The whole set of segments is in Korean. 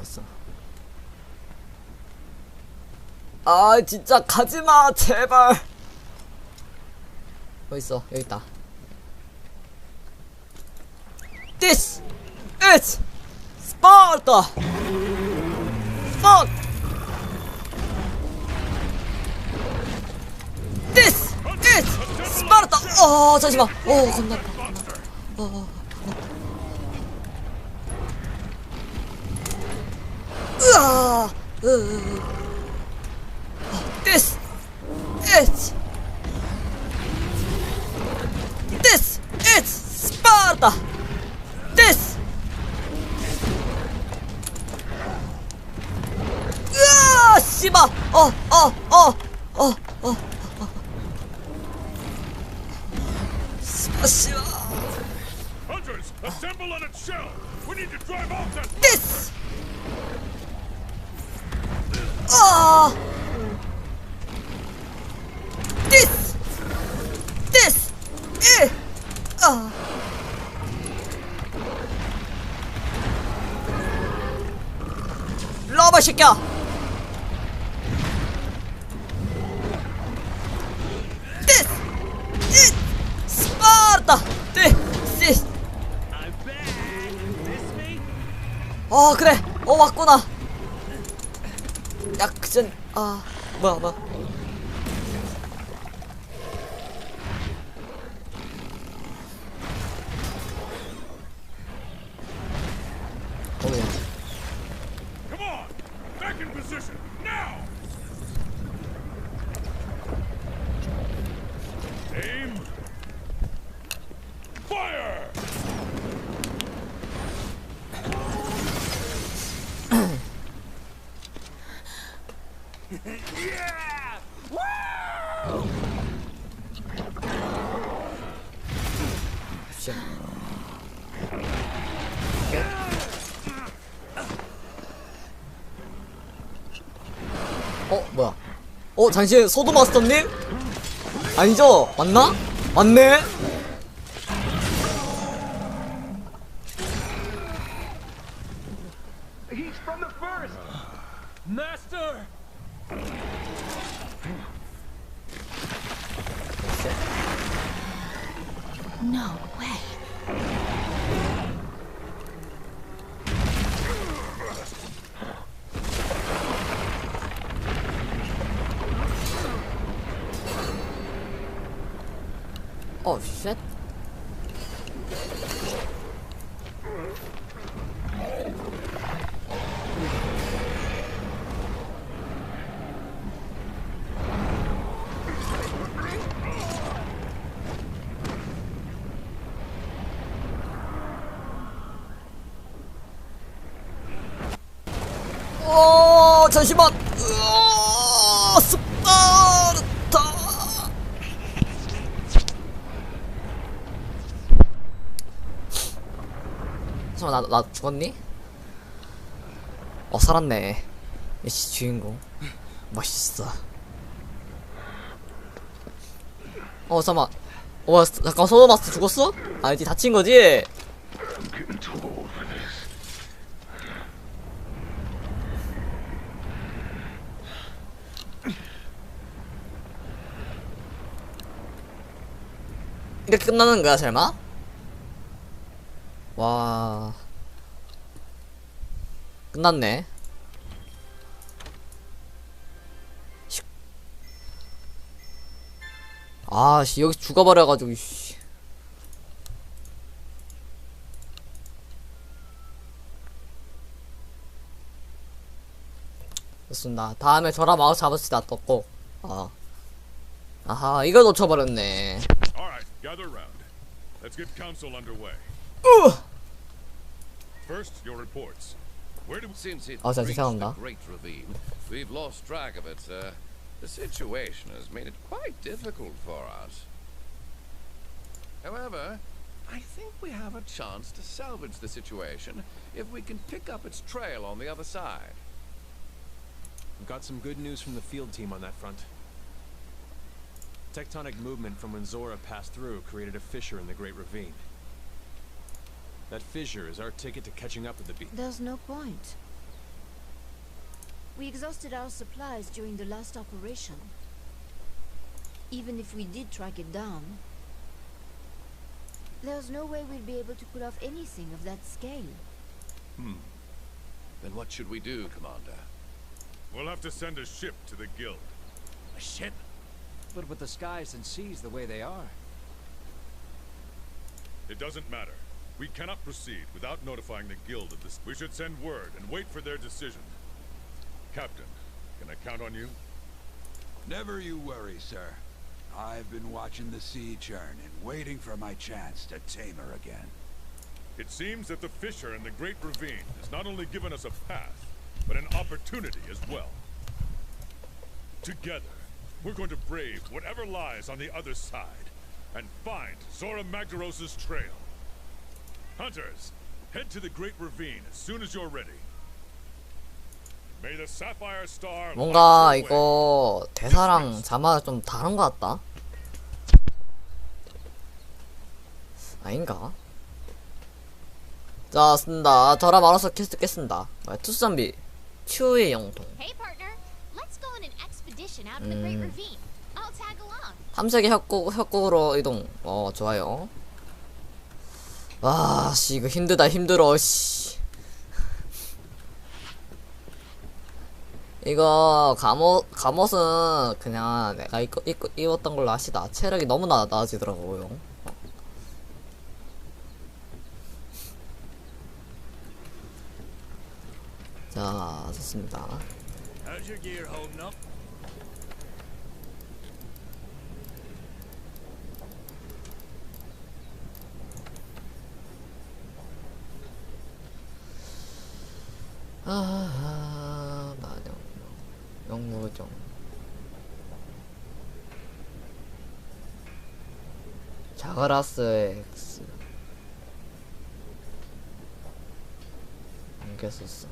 벌써. 아 진짜 가지마 제발. 어디 있어? 여기 있다. This is Sparta. Fuck. This is Sparta. 어 잠시만. 어. 아파. 어. 어. 으아! 으. This is This is Sparta. This. 으아! 씨발. 어, 어, 어, 어, 어. 씨발, 씨발. Hunters, assemble on its shell! We need to drive off that This. 아. This. This. 에. 아. 러버 새끼야. This. is 스파르타. This is. 어 그래. 어 왔구나. 약전 아. 뭐야 뭐야 어우야 어 뭐야? 어 잠시 소드 마스터님? 아니죠? 맞나? 맞네 He's from the first! Master! No way. 어쉣 어 잠시만 으아, 스파르타 잠깐 나, 나 죽었니? 어 살았네 이씨 주인공 멋있어 어 잠깐만 어 잠깐 소노마스 죽었어? 아니지 다친 거지? 이렇게 끝나는 거야 설마? 와 끝났네 슉. 아씨 여기 죽어버려가지고 씨. 좋습니다 다음에 저라 마우스 잡읍시다 또꼭 어. 아하 이걸 놓쳐버렸네 Gather round. Let's get council underway. Ooh. First, your reports. Where do we... Since it oh, Great Ravine, we've lost track of it, sir. The situation has made it quite difficult for us. However, I think we have a chance to salvage the situation if we can pick up its trail on the other side. We've got some good news from the field team on that front. Tectonic movement from when Zora passed through created a fissure in the Great Ravine. That fissure is our ticket to catching up with the beast. There's no point. We exhausted our supplies during the last operation. Even if we did track it down, there's no way we'd be able to pull off anything of that scale. Hmm. Then what should we do, Commander? We'll have to send a ship to the guild. A ship? But with the skies and seas the way they are. It doesn't matter. We cannot proceed without notifying the guild of this. We should send word and wait for their decision. Captain, can I count on you? Never you worry, sir. I've been watching the sea churn and waiting for my chance to tame her again. It seems that the fissure in the Great Ravine has not only given us a path, but an opportunity as well. Together, we're going to brave whatever lies on the other side and find Zora Magdaros' trail. Hunters, head to the Great Ravine as soon as you're ready. May the Sapphire Star 뭔가. 이거 대사랑 자마가 좀 다른 것 같다. 아닌가? 자, 쓴다. 저라 말아서 퀘스트 깼습니다. 투수장비. 추의 영통. Hey, along. 탐색의 협곡, 협곡으로 이동. 어, 좋아요. 와, 씨, 이거 힘들다, 힘들어, 씨. 이거, 갑옷, 갑옷은 그냥 내가 입고, 입고, 입었던 걸로 하시다. 체력이 너무나 낮아지더라고요. 자, 좋습니다. How's your gear holding up? 아, 마녀, 영무정. 자가라스 X. 안개 썼어.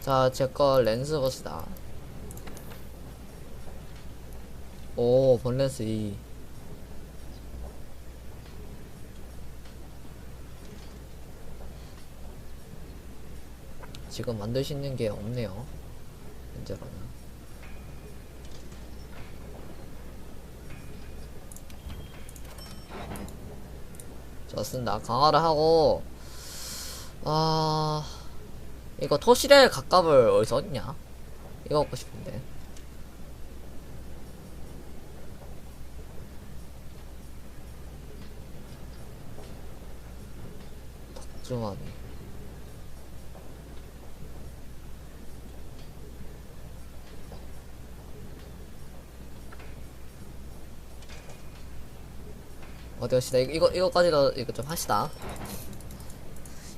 자, 제거 렌즈 봅시다. 오, 본렌스 2. 지금 있는 게 없네요. 현재로는. 좋습니다. 강화를 하고, 아, 이거 토실의 갑갑을 어디서 얻냐? 이거 얻고 싶은데. 덕주마니. 어디 갑시다. 이거, 이거, 이거까지도, 이거 좀 하시다.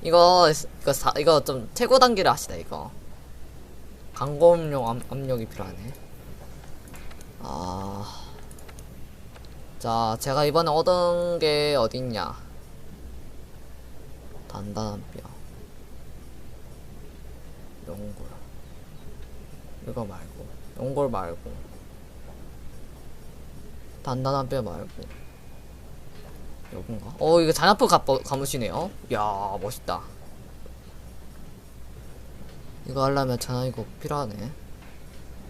이거, 이거, 사, 이거 좀 최고 단계를 하시다, 이거. 강고음용 압, 압력이 필요하네. 아. 자, 제가 이번에 얻은 게 어딨냐. 단단한 뼈. 용골. 이거 말고. 용골 말고. 단단한 뼈 말고. 요건가? 어 이거 잔압프 가무시네요. 야 멋있다. 이거 하려면 잔압 이거 필요하네.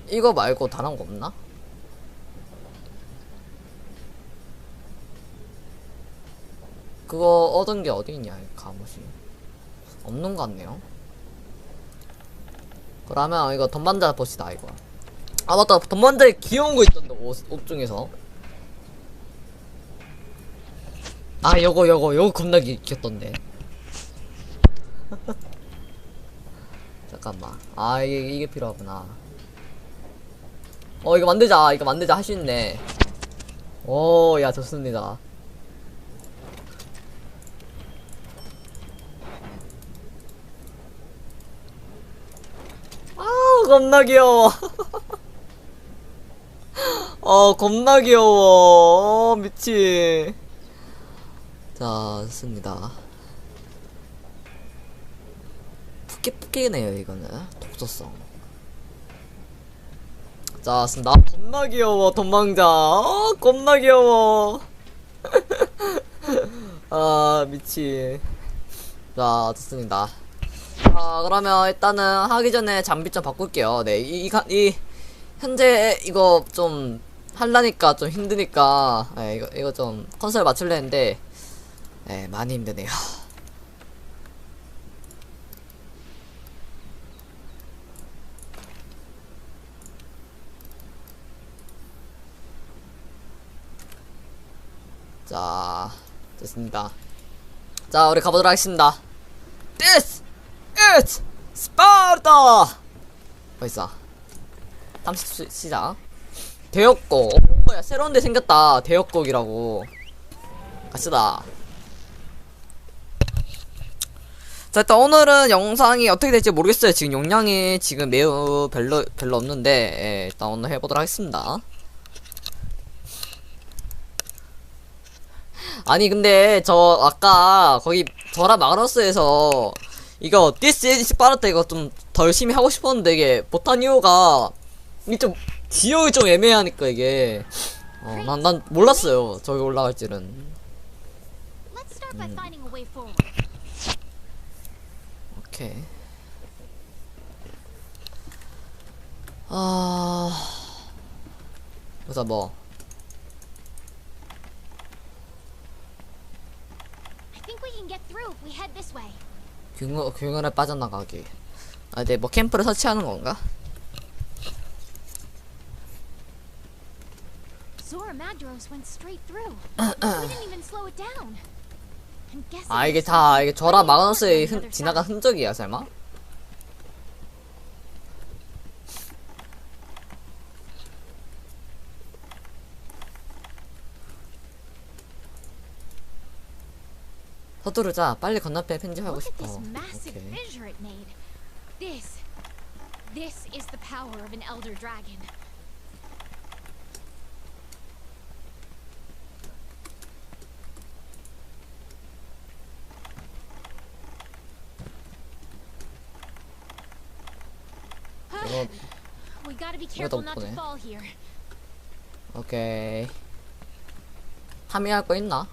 이거 말고 다른 거 없나? 그거 얻은 게 어디 있냐 이 가무시. 없는 것 같네요. 그러면 이거 덤반자 봅시다 이거. 아 맞다. 덤반자에 귀여운 거 있던데 옷, 옷 중에서 아 요거 요거 요거 겁나 귀, 귀엽던데. 잠깐만. 아 이게 이게 필요하구나. 어 이거 만들자. 이거 만들자. 할 수 있네. 오야 좋습니다. 아 겁나 귀여워. 어 겁나 귀여워. 어, 미친 자, 좋습니다. 푸끼푸끼네요, 이거는. 독서성. 자. 아, 겁나 귀여워, 돈망자. 어, 겁나 귀여워. 아, 미치. 자, 좋습니다. 자, 그러면 일단은 하기 전에 장비 좀 바꿀게요. 네, 이, 이, 가- 이 현재 이거 좀 하려니까 좀 힘드니까, 예, 이거, 이거 좀 컨셉 맞출려 했는데, 예, 많이 힘드네요. 자, 됐습니다. 자, 우리 가보도록 하겠습니다. This is Sparta! 벌써 30 시작. 대역곡. 오, 야, 새로운 데 생겼다. 대역곡이라고. 갑시다. 자, 일단 오늘은 영상이 어떻게 될지 모르겠어요. 지금 용량이 지금 매우 별로, 별로 없는데, 예, 일단 오늘 해보도록 하겠습니다. 아니 근데 저 아까 거기 저라 마그너스에서 이거 디스 에디시 빠르다 이거 좀 더 열심히 하고 싶었는데 이게 이유가 이게 좀 지역이 좀 애매하니까 이게. 어 난 난 몰랐어요. 저기 올라갈 줄은. Let's 오케이 아 보자 뭐 I think we can get through if we head this way. 균, 균열에 빠져나가기 아, 네, 뭐 캠프를 설치하는 건가? Zora Magdaros went straight through. we didn't even slow it down. 아 이게 다 이게 저라 마그너스의 흔, 지나간. 흔적이야 설마? 서두르자 빨리 건너편 편집하고 싶어 오케이. this is the power of an elder dragon. 에. fall here. 오케이 파밍할 거 있나?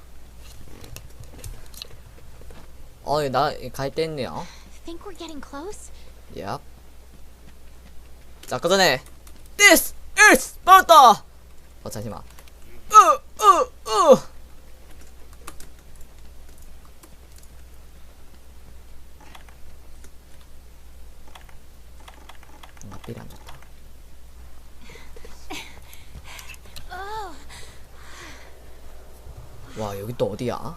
어이 나갈 데 있네요 Think we're getting close? 얍. 자, 그 전에 This is Sparta! 어, 잠시만. 으, 으, 으! 또 어디야?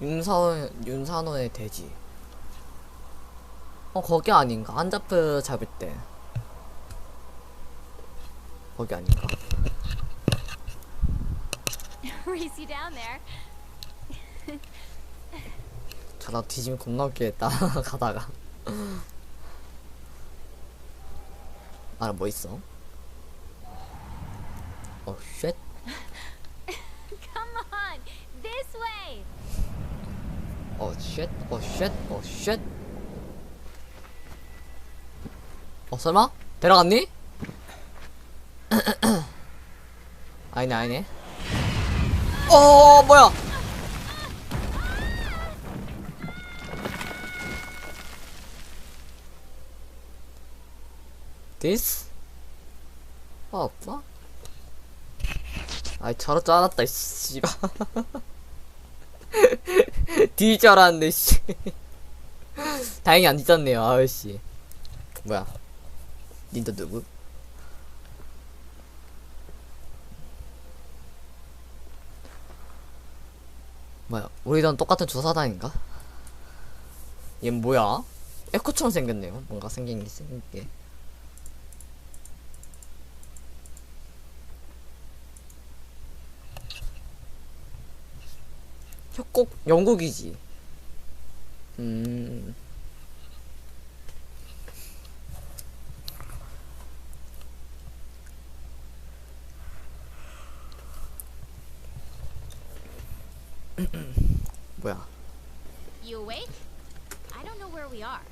윤사원, 윤산호의 대지. 어, 거기 아닌가? 한자프 잡을 때. 거기 아닌가? 자다 뒤지면 겁나 웃기겠다. 가다가. 아, 뭐 있어? 어, 쉣. Come on, this way. 어, 쉣. 어, 쉣. 어, 쉣. 어, 설마? 데려갔니? 아니네, 아니네. 어, 뭐야? This? 아, 없어? 아이, 저럴 줄 알았다, 이 씨발. 뒤질 줄 알았는데, 씨. 다행히 안 뒤졌네요, 아우씨. 뭐야. 닌도 누구? 뭐야, 우리랑 똑같은 조사단인가? 얘 뭐야? 에코처럼 생겼네요. 뭔가 생긴 게 생긴 게. 협곡 영국이지. 음. 뭐야? You awake? I don't know where we are.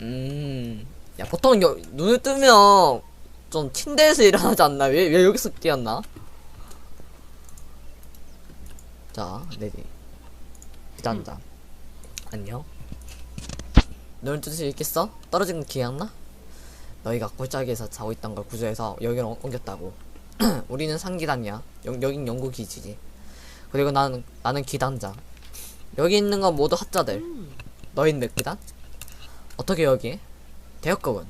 음. 야, 보통 여, 눈을 뜨면 좀 침대에서 일어나지 않나? 왜, 왜 여기서 뛰었나? 자, 내리. 기단자 안녕. 너는 뜻을 읽겠어? 떨어진 거 기억나? 너희가 골짜기에서 자고 있던 걸 구조해서 여기로 옮겼다고. 우리는 상기단이야. 여, 여긴 연구기지지 그리고 나는 나는 기단자. 여기 있는 건 모두 학자들. 너희는 몇 기단? 어떻게 여기? 대역거군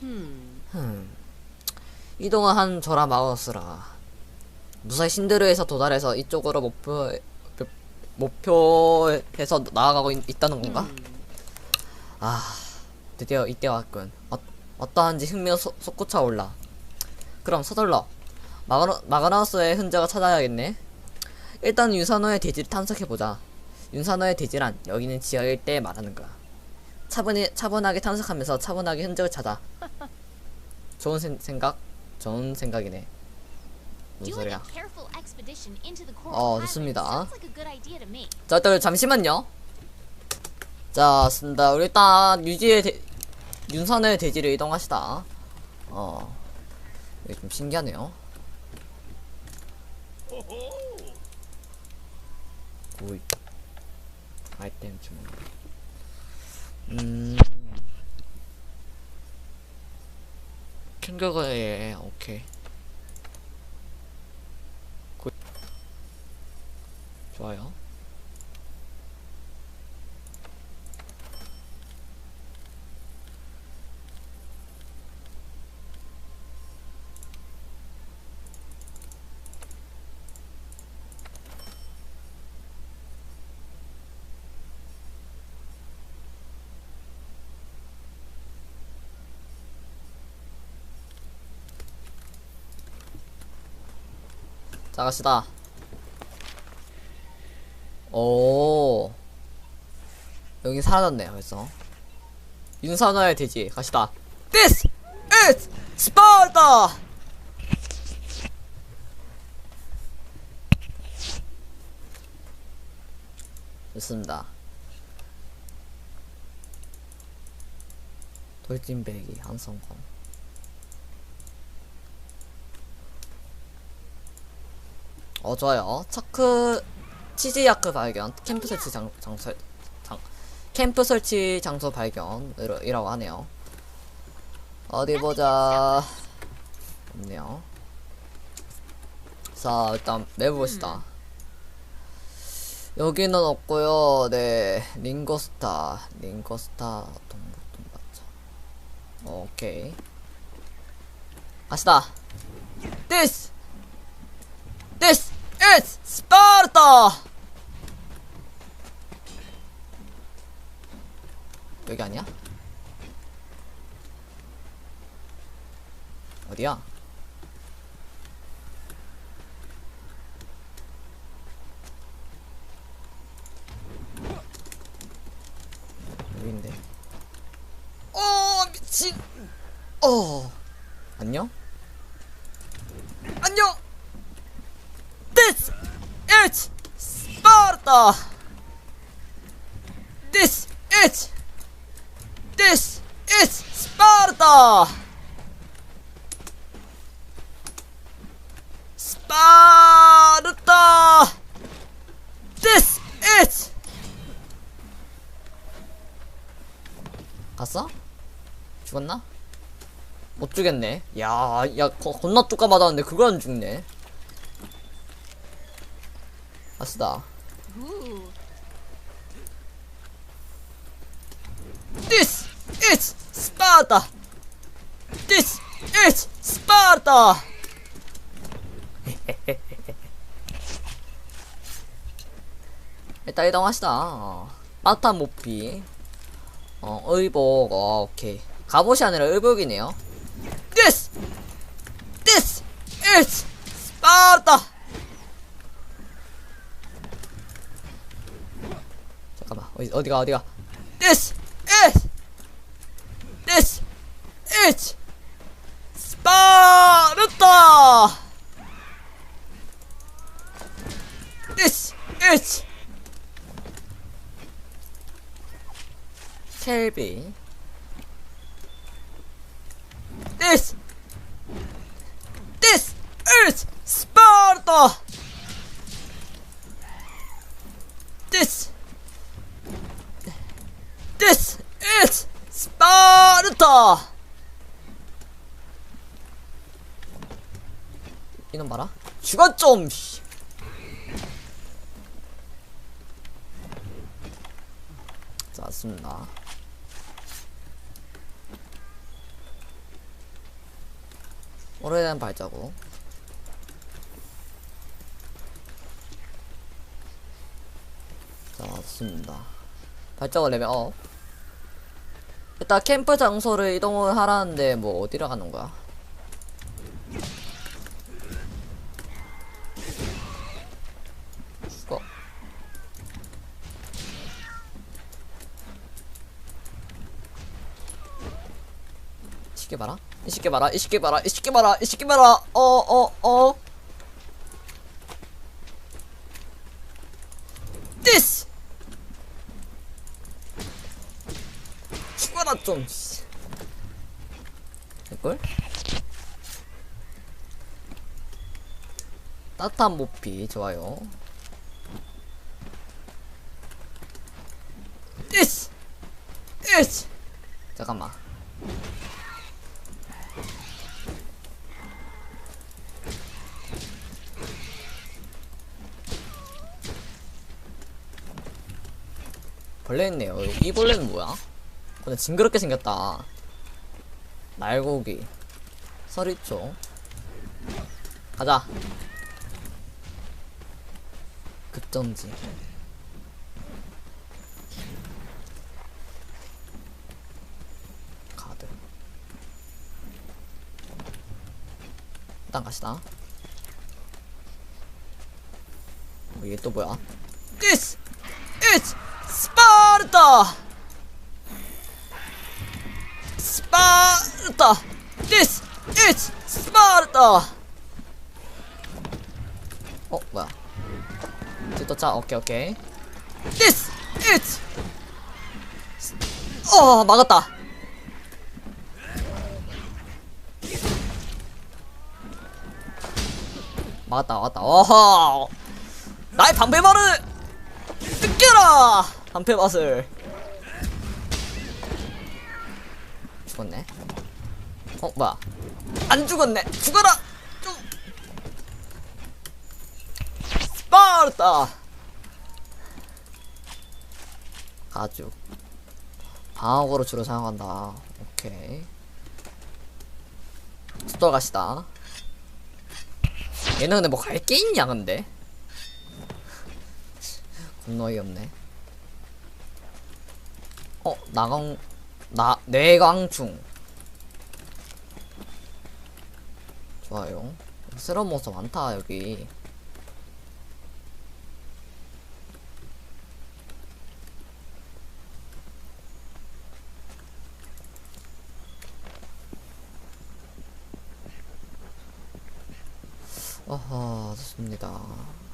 흠. 이동을 한 저라 마우스라 무사히 신드르에서 도달해서 이쪽으로 목표 목표해서 나아가고 있, 다는 건가? 아 드디어 이때 왔군. 어, 어떠한지 흥미가 솟- 솟구쳐 올라. 그럼 서둘러. 마그너, 마그너스의 흔적을 찾아야겠네. 일단 윤산호의 대지를 탐색해보자. 윤산호의 대지란 여기는 지하 일대에 말하는 거야 차분히, 차분하게 탐색하면서 차분하게 흔적을 찾아. 좋은 생, 생각? 좋은 생각이네 무슨 소리야 어, 좋습니다. 자, 일단 잠시만요. 자, 쓴다. 우리 일단 유지의 대, 윤선의 대지를 이동하시다. 어, 이게 좀 신기하네요. 구입 아이템 주문. 음, 예, 오케이. 좋아요. 자 갑시다 오. 여기 사라졌네 벌써. 윤산호의 돼지 갑시다. This is Sparta! 좋습니다. 돌진배기 한성검. 어 좋아요. 차크 치즈야크 발견 캠프 설치 장, 장소 장, 캠프 설치 장소 발견이라고 하네요. 어디 보자. 없네요. 자 일단 맵 봅시다. 여기는 없고요. 네 링거스타 링거스타 동북동 맞죠. 오케이. 갑시다. This This is Sparta! 여기 아니야? 어디야? 여기인데. 어 미친. 어 안녕? 안녕. This is Sparta. This is This is Sparta. Sparta. This is 갔어? 죽었나? 못 죽겠네. 야, 야, 거, 겁나 뚜까 맞았는데 그걸 안 죽네. Ooh. This is is Sparta. 일단 이동하시다. 어. 마탄 모피. 어, 의복. 어, 오케이. 갑옷이 아니라 의복이네요. This, this is Sparta. 잠깐만. 어디 어디가 어디가? This is This is Sparta. This is 켈비. This This is Sparta. 이놈 봐라 죽어 좀 왔습니다 오래된 발자국. 자 왔습니다 발자국 레벨 업 일단 캠프 장소를 이동을 하라는데 뭐 어디로 가는 거야 이 새끼 봐라. 이 새끼 봐라. 이 새끼 봐라. 이 새끼 봐라. 이 새끼 봐라. 어 어 어. This! 죽어라 좀 씨. 이걸? 따뜻한 모피. 좋아요. This! 잠깐만 벌레 있네요. 이 벌레는 뭐야? 근데 징그럽게 생겼다. 날고기. 서리초. 가자. 급전지. 카드. 일단 가시다. 어, 이게 또 뭐야? This is 스파르타! 스파르타! This is 스파르타! 어, 뭐야? 뒤도자, 오케이, 오케이. This is! 어, 막았다! 막았다, 막았다. 어허! 나의 방패만을 느껴라! 방패 맛을. 죽었네. 어, 뭐야. 안 죽었네. 죽어라! 좀. 스파르타! 가죽. 방어구로 주로 사용한다. 오케이. 스토어 가시다. 얘는 근데 뭐 갈 게 있냐, 근데? 겁나 어이없네. 어, 나강, 나, 뇌강충. 좋아요. 새로운 몬스터 많다, 여기. 어허, 좋습니다.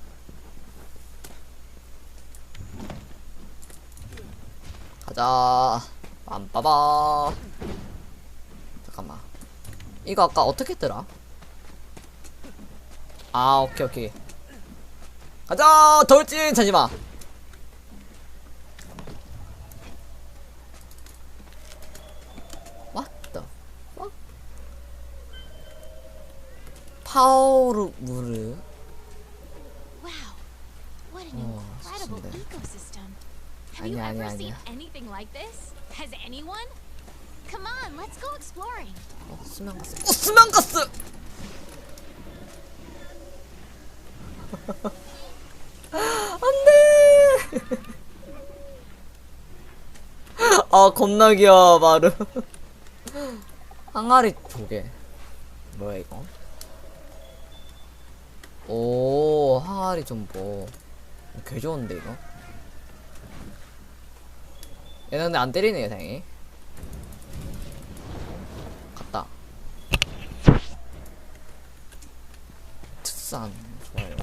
가자. 빰빠바. 잠깐만. 이거 아까 어떻게 했더라? 아, 오케이, 오케이. 가자! 돌진! 잠시만. The fuck? 파오르 무르. Wow. What an Oh, incredible 좋습니다. ecosystem. Have you 아니야, ever 아니야, seen 아니야. anything like this? Has anyone? Come on, let's go exploring. 어, 수면가스. 어, 수면가스! 안 돼! 아, 겁나 귀여워, 마루. 항아리 조개. 뭐야, 이거? 오, 항아리 좀보. 개 좋은데, 이거? 얘는 근데 안 때리네, 다행히. 갔다. 특산 좋아요.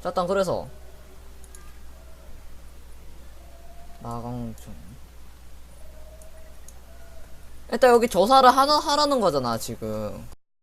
자, 일단 그래서 나강중 일단 여기 조사를 하나 하라는 거잖아 지금.